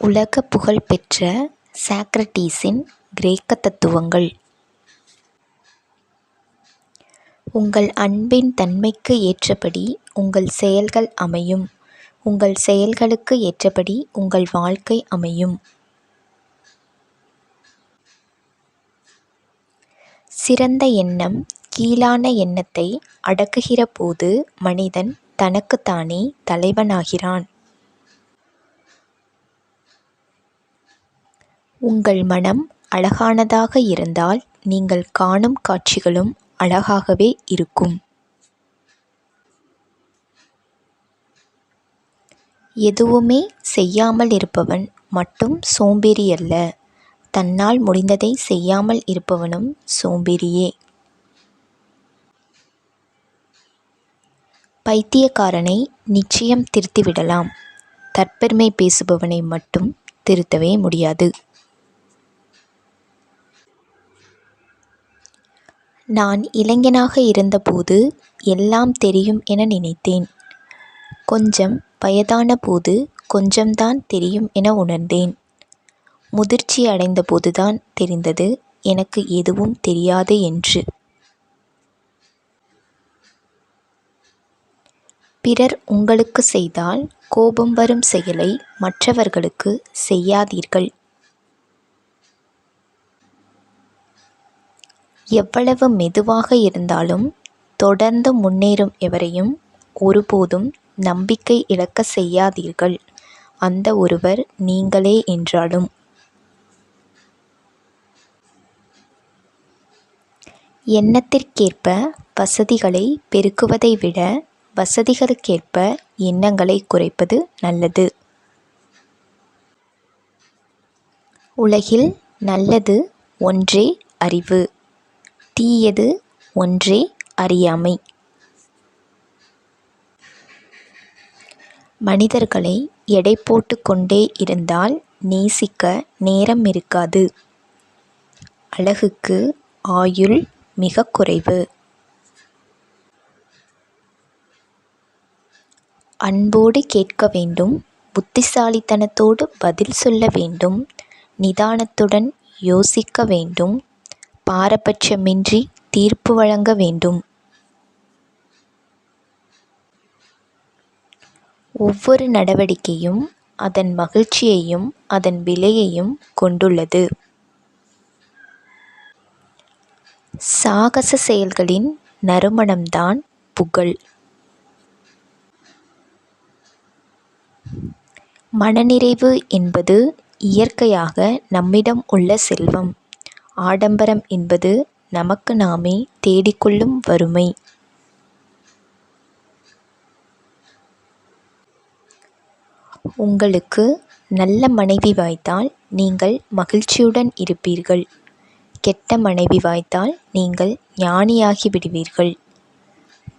உலக புகழ்பெற்ற சாக்ரடீஸின் கிரேக்க தத்துவங்கள். உங்கள் அன்பின் தன்மைக்கு ஏற்றபடி உங்கள் செயல்கள் அமையும். உங்கள் செயல்களுக்கு ஏற்றபடி உங்கள் வாழ்க்கை அமையும். சிறந்த எண்ணம் கீழான எண்ணத்தை அடக்குகிற போது மனிதன் தனக்குத்தானே தலைவனாகிறான். உங்கள் மனம் அழகானதாக இருந்தால் நீங்கள் காணும் காட்சிகளும் அழகாகவே இருக்கும். எதுவுமே செய்யாமல் இருப்பவன் மட்டும் சோம்பேறி அல்ல தன்னால் முடிந்ததை செய்யாமல் இருப்பவனும் சோம்பேறியே. பைத்தியக்காரனை நிச்சயம் திருத்திவிடலாம். தற்பெருமை பேசுபவனை மட்டும் திருத்தவே முடியாது. நான் இளைஞனாக இருந்தபோது எல்லாம் தெரியும் என நினைத்தேன். கொஞ்சம் வயதான போது கொஞ்சம்தான் தெரியும் என உணர்ந்தேன். முதிர்ச்சி அடைந்தபோதுதான் தெரிந்தது எனக்கு எதுவும் தெரியாது என்று. பிறர் உங்களுக்கு செய்தால் கோபம் வரும் செயலை மற்றவர்களுக்கு செய்யாதீர்கள். எவ்வளவு மெதுவாக இருந்தாலும் தொடர்ந்து முன்னேறும் எவரையும் ஒருபோதும் நம்பிக்கை இழக்க செய்யாதீர்கள். அந்த ஒருவர் நீங்களே என்றாலும். எண்ணத்திற்கேற்ப வசதிகளை பெருக்குவதை விட வசதிகளுக்கேற்ப எண்ணங்களை குறைப்பது நல்லது. உலகில் நல்லது ஒன்றே அறிவு. தீயது ஒன்றே அறியாமை. மனிதர்களை எடை போட்டு கொண்டே இருந்தால் நேசிக்க நேரம் இருக்காது. அழகுக்கு ஆயுள் மிக குறைவு. அன்போடு கேட்க வேண்டும் புத்திசாலித்தனத்தோடு பதில் சொல்ல வேண்டும் நிதானத்துடன் யோசிக்க வேண்டும் பாரபட்சமின்றி தீர்ப்பு வழங்க வேண்டும். ஒவ்வொரு நடவடிக்கையும் அதன் மகிழ்ச்சியையும் அதன் விலையையும் கொண்டுள்ளது. சாகச செயல்களின் நறுமணம்தான் புகழ். மனநிறைவு என்பது இயற்கையாக நம்மிடம் உள்ள செல்வம். ஆடம்பரம் என்பது நமக்கு நாமே தேடிக்கொள்ளும் வறுமை. உங்களுக்கு நல்ல மனைவி வாய்த்தால் நீங்கள் மகிழ்ச்சியுடன் இருப்பீர்கள். கெட்ட மனைவி வாய்த்தால் நீங்கள் ஞானியாகி விடுவீர்கள்.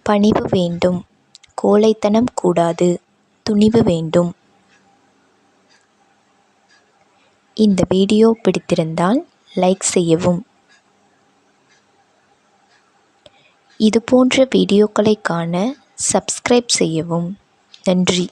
பணிவு வேண்டும். கோழைத்தனம் கூடாது. துணிவு வேண்டும். இந்த வீடியோ பிடித்திருந்தால் லைக் செய்யவும். இதுபோன்ற வீடியோக்களை காண சப்ஸ்கிரைப் செய்யவும். நன்றி.